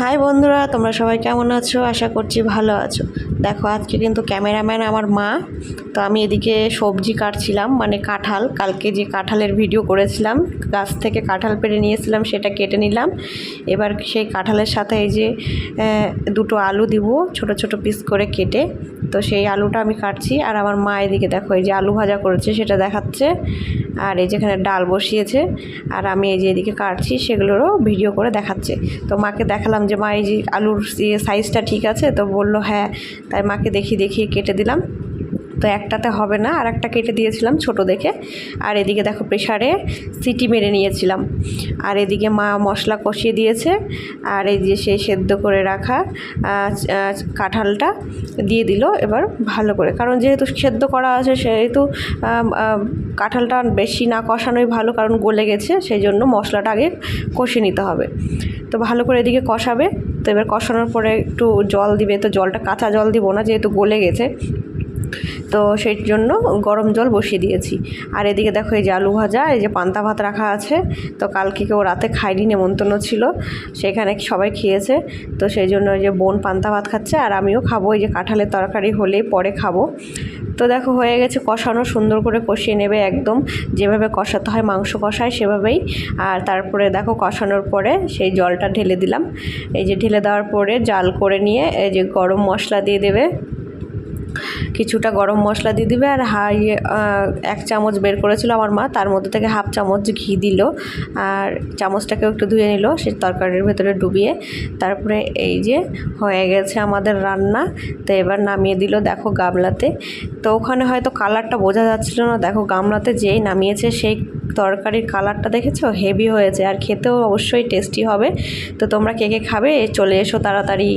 High বন্ধুরা তোমরা সবাই কেমন আছো? আশা করছি ভালো আছো। দেখো, আজকে কিন্তু ক্যামেরাম্যান আমার মা, তো আমি এদিকে সবজি কাটছিলাম মানে কাঁঠাল। কালকে যে কাঁঠালের ভিডিও করেছিলাম, গাছ থেকে কাঁঠাল পেড়ে নিয়েছিলাম, সেটা কেটে নিলাম। এবার সেই কাঁঠালের সাথে এই যে দুটো আলু দিব, ছোট ছোট পিস করে কেটে। তো সেই আলুটা আমি কাটছি, আর আমার মা এদিকে দেখো, এই যে আলু ভাজা করেছে, সেটা দেখাচ্ছে। আর এই যেখানে ডাল বসিয়েছে, আর আমি এই যে এদিকে কাটছি, সেগুলোরও ভিডিও করে দেখাচ্ছে। তো মাকে দেখালাম যে, মা, এই যে আলুর ইয়ে সাইজটা ঠিক আছে? তো বলল হ্যাঁ। তাই মাকে দেখি দেখিয়ে কেটে দিলাম। তো একটাতে হবে না আর একটা কেটে দিয়েছিলাম ছোট দেখে। আর এদিকে দেখো প্রেশারে সিটি মেরে নিয়েছিলাম। আর এদিকে মা মশলা কষিয়ে দিয়েছে। আর এই যে সেই সেদ্ধ করে রাখা কাঁঠালটা দিয়ে দিল এবার ভালো করে। কারণ যেহেতু সেদ্ধ করা আছে, সেহেতু কাঁঠালটা বেশি না কষানোই ভালো, কারণ গলে গেছে, সেই জন্য মশলাটা আগে কষিয়ে নিতে হবে। তো ভালো করে এদিকে কষাবে। তো এবার কষানোর পরে একটু জল দিবে। তো জলটা কাঁচা জল দিব না, যেহেতু গলে গেছে। তো সেই জন্য গরম জল বসিয়ে দিয়েছি। আর এদিকে দেখো এই যে আলু ভাজা, এই যে পান্তা ভাত রাখা আছে। তো কালকে কেউ রাতে খাইনি নেমন্তন্ন ছিল। সেখানে সবাই খেয়েছে। তো সেই জন্য ওই যে বোন পান্তা ভাত খাচ্ছে আর আমিও খাব। এই যে কাঁঠালের তরকারি হলেই পরে খাব। তো দেখো হয়ে গেছে কষানো, সুন্দর করে কষিয়ে নেবে একদম। যেভাবে কষাতে হয়, মাংস কষায় সেভাবেই। আর তারপরে দেখো কষানোর পরে সেই জলটা ঢেলে দিলাম। এই যে ঢেলে দেওয়ার পরে জাল করে নিয়ে এই যে গরম মশলা দিয়ে দেবে। কিছুটা গরম মশলা দিয়ে দিবে আর হাই এক চামচ বের করেছিল আমার মা, তার মধ্যে থেকে হাফ চামচ ঘি দিল আর চামচটাকেও একটু ধুয়ে নিল সেই তরকারির ভেতরে ডুবিয়ে তারপরে এই যে হয়ে গেছে আমাদের রান্না। তো এবার নামিয়ে দিল দেখো গামলাতে। তো ওখানে হয়তো কালারটা বোঝা যাচ্ছিল না, দেখো গামলাতে যেই নামিয়েছে সেই তরকারির কালারটা দেখেছ? হেভি হয়েছে আর খেতেও অবশ্যই টেস্টি হবে। তো তোমরা কে কে খাবে? চলে এসো তাড়াতাড়ি।